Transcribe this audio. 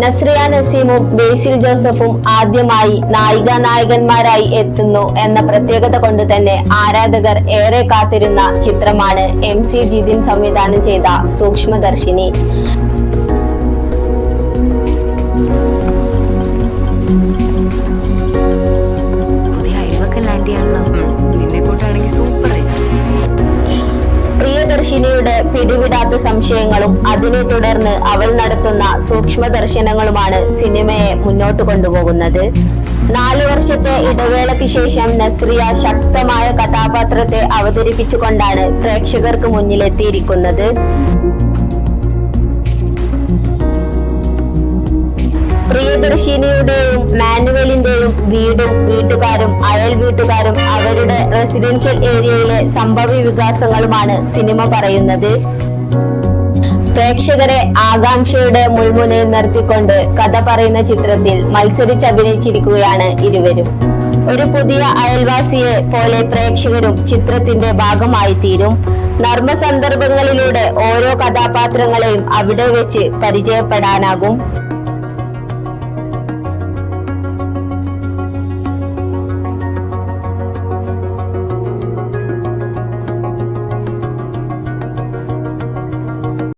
നസ്രിയ നസീമും ബേസിൽ ജോസഫും ആദ്യമായി നായിക നായകന്മാരായി എത്തുന്നു എന്ന പ്രത്യേകത കൊണ്ട് തന്നെ ആരാധകർ ഏറെ കാത്തിരുന്ന ചിത്രമാണ് എം സി ജിതിൻ സംവിധാനം ചെയ്ത സൂക്ഷ്മദർശിനി. പ്രിയദർശിനിയുടെ പിടിവിടാത്ത സംശയങ്ങളും അതിനെ തുടർന്ന് അവൾ നടത്തുന്ന സൂക്ഷ്മ ദർശനങ്ങളുമാണ് സിനിമയെ മുന്നോട്ട് കൊണ്ടുപോകുന്നത്. നാലു വർഷത്തെ ഇടവേളയ്ക്ക് ശേഷം നസ്രിയ ശക്തമായ കഥാപാത്രത്തെ അവതരിപ്പിച്ചുകൊണ്ടാണ് പ്രേക്ഷകർക്ക് മുന്നിലെത്തിയിരിക്കുന്നത്. പ്രിയദർശിനിയുടെയും മാനുവലിന്റെയും വീടും വീട്ടുകാരും അയൽ വീട്ടുകാരും അവരുടെ റെസിഡൻഷ്യൽ ഏരിയയിലെ സംഭവ വികാസങ്ങളുമാണ് സിനിമ പറയുന്നത്. പ്രേക്ഷകരെ ആകാംക്ഷയുടെ മുൾമുനയിൽ നിർത്തിക്കൊണ്ട് കഥ പറയുന്ന ചിത്രത്തിൽ മത്സരിച്ചഭിനയിച്ചിരിക്കുകയാണ് ഇരുവരും. ഒരു പുതിയ അയൽവാസിയെ പോലെ പ്രേക്ഷകരും ചിത്രത്തിന്റെ ഭാഗമായി തീരും നർമ്മ സന്ദർഭങ്ങളിലൂടെ ഓരോ കഥാപാത്രങ്ങളെയും അവിടെ വെച്ച് പരിചയപ്പെടാനാകും.